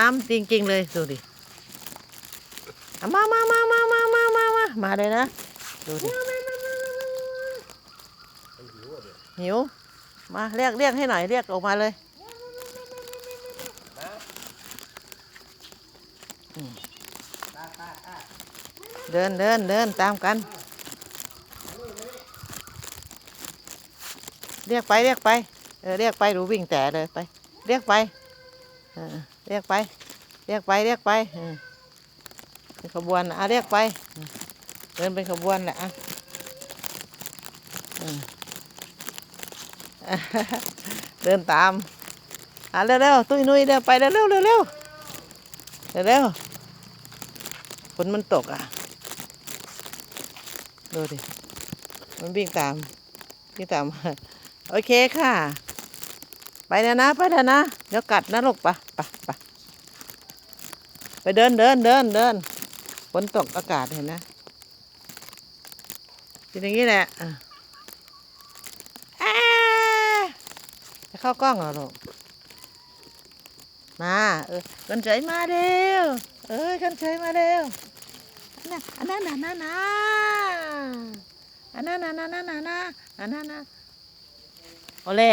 น้ำจริงๆเลยดูดิเอามามามามามามามามามาเลยนะดูดิหิวมาเรียกเรียกให้หน่อยเรียกออกมาเลยอืมเดินเดินเดินตามกัน เรียกไปเรียกไปเออเรียกไปดูวิ่งแต่เลยไป เรียกไปเออ เรียกไป เรียกไปเรียกไปเป็นขบวนอะเรียกไป เดินเป็นขบวนแหละอะเดินตามอะเร็วๆตุ้ยนุ้ยเดินไปเร็วเร็วเร็วเร็วเร็วๆฝนมันตกอะดูดิมันวิ่งตามวิ่งตาม โอเคค่ะ ไปเดี๋ยนะไปเดี๋ยนะ เดี๋ยวกัดนะลูกปะปะปะไปเดินเดินเดินเดินฝนตกอากาศเห็นนะเป็นอย่างนี้แหละจะเข้ากล้องเหรอลูกมา เออกันใจมาเร็ว เอ้ยกันใจมาเร็วอันนั้นอันนั้นอันนั้นอันนั้นอันนั้นอันนั้นอันนั้นอันนั้นโอเล่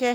ಓಕೆ